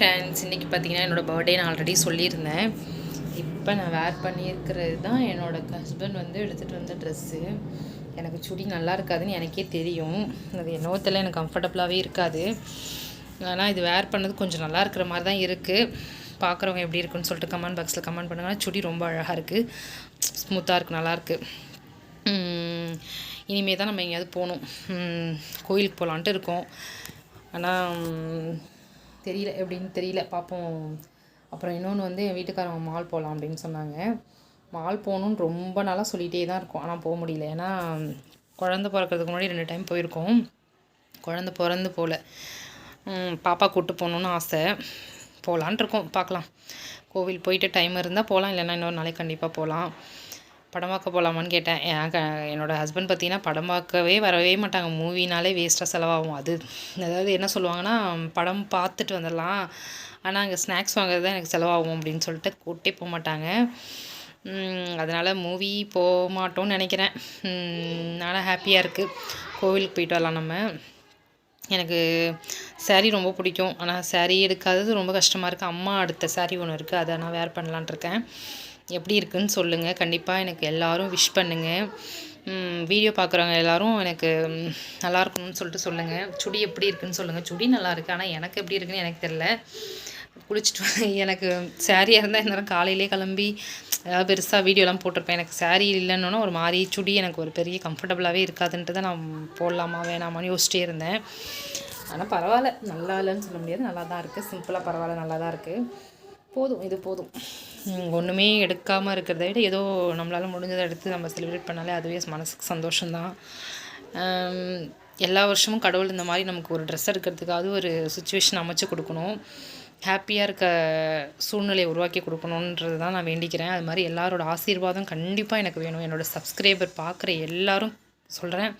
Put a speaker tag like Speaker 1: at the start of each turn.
Speaker 1: Friends இன்றைக்கி பார்த்தீங்கன்னா என்னோடய பர்த்டே நான் ஆல்ரெடி சொல்லியிருந்தேன். இப்போ நான் வேர் பண்ணியிருக்கிறது தான் என்னோடய ஹஸ்பண்ட் வந்து எடுத்துகிட்டு வந்த ட்ரெஸ்ஸு எனக்கு சுடி நல்லா இருக்காதுன்னு எனக்கே தெரியும். அது என்னவோ தெரியல எனக்கு கம்ஃபர்டபுளாகவே இருக்காது. ஆனால் இது வேர் பண்ணது கொஞ்சம் நல்லா இருக்கிற மாதிரி தான் இருக்குது பார்க்குறவங்க எப்படி இருக்குன்னு சொல்லிட்டு கமெண்ட் பாக்ஸில் கமெண்ட் பண்ணுங்கன்னா சுடி ரொம்ப அழகாக இருக்குது ஸ்மூத்தாக இருக்குது நல்லாயிருக்கு இனிமே தான் நம்ம எங்கேயாவது போகணும். கோயிலுக்கு போகலான்ட்டு இருக்கோம். ஆனால் தெரியல எப்படின்னு தெரியல பார்ப்போம் அப்புறம் இன்னொன்று வந்து என் வீட்டுக்காரவங்க மால் போகலாம் அப்படின்னு சொன்னாங்க. மால் போகணுன்னு ரொம்ப நாளாக சொல்லிகிட்டே தான் இருக்கும். ஆனால் போக முடியல. ஏன்னா குழந்த பிறக்கிறதுக்கு முன்னாடி ரெண்டு டைம் போயிருக்கோம். குழந்த பிறந்து போகல பாப்பா கூப்பிட்டு போகணுன்னு ஆசை. போகலான் இருக்கோம். பார்க்கலாம். கோவில் போயிட்டு டைம் இருந்தால் போகலாம் இல்லைன்னா இன்னொரு நாளைக்கு கண்டிப்பாக போகலாம் படமாக்க போகலாமான்னு கேட்டேன். என் க என்னோடய ஹஸ்பண்ட் பார்த்தீங்கன்னா படமாக்கவே வரவே மாட்டாங்க. மூவினாலே வேஸ்ட்டாக செலவாகும். அது அதாவது என்ன சொல்லுவாங்கன்னா படம் பார்த்துட்டு வந்துடலாம். ஆனால் அங்கே ஸ்நாக்ஸ் வாங்குறது தான் எனக்கு செலவாகும் அப்படின்னு சொல்லிட்டு கூட்டே போக மாட்டாங்க. அதனால் மூவி போக மாட்டோம்னு நினைக்கிறேன். ஆனால் ஹாப்பியாக இருக்குது கோவிலுக்கு போயிட்டு வரலாம் நம்ம. எனக்கு சேரீ ரொம்ப பிடிக்கும். ஆனால் சேரீ எடுக்காதது ரொம்ப கஷ்டமாக இருக்குது அம்மா அடுத்த சேரீ ஒன்று இருக்குது அதை நான் வேர் பண்ணலான்ட்டு இருக்கேன். எப்படி இருக்குன்னு சொல்லுங்கள் கண்டிப்பாக எனக்கு எல்லோரும் விஷ் பண்ணுங்கள் வீடியோ பார்க்குறவங்க எல்லாரும் எனக்கு ம், நல்லா இருக்கணும்னு சொல்லிட்டு சொல்லுங்கள் சுடி எப்படி இருக்குன்னு சொல்லுங்கள் சுடி நல்லாயிருக்கு ஆனால் எனக்கு எப்படி இருக்குன்னு எனக்கு தெரில குளிச்சுட்டு எனக்கு சேரீயாக இருந்தால் இருந்தாலும் காலையிலே கிளம்பி ஏதாவது பெருசாக வீடியோலாம் போட்டிருப்பேன். எனக்கு saree இல்லைன்னொன்னா ஒரு மாதிரி சுடி எனக்கு ஒரு பெரிய கம்ஃபர்டபுளாகவே இருக்காதுன்ட்டு தான் நான் போடலாமா வேணாமான்னு யோசிச்சிட்டே இருந்தேன். ஆனால் பரவாயில்ல. நல்லா இல்லைன்னு சொல்ல முடியாது. நல்லா தான் இருக்குது சிம்பிளாக பரவாயில்ல. நல்லா தான் இருக்குது போதும். இது போதும். ஒன்றுமே எடுக்காமல் இருக்கிறத விட ஏதோ நம்மளால் முடிஞ்சதை எடுத்து நம்ம செலிப்ரேட் பண்ணாலே அதுவே மனசுக்கு சந்தோஷம்தான். எல்லா வருஷமும் கடவுள் இந்த மாதிரி நமக்கு ஒரு ட்ரெஸ் எடுக்கிறதுக்காவது ஒரு சுச்சுவேஷன் அமைச்சு கொடுக்கணும். ஹாப்பியாக இருக்க சூழ்நிலையை உருவாக்கி கொடுக்கணுன்றது தான் நான் வேண்டிக்கிறேன். அது மாதிரி எல்லாரோட ஆசீர்வாதம் கண்டிப்பாக எனக்கு வேணும். என்னோடய சப்ஸ்கிரைபர் பார்க்குற எல்லாரும் சொல்கிறேன்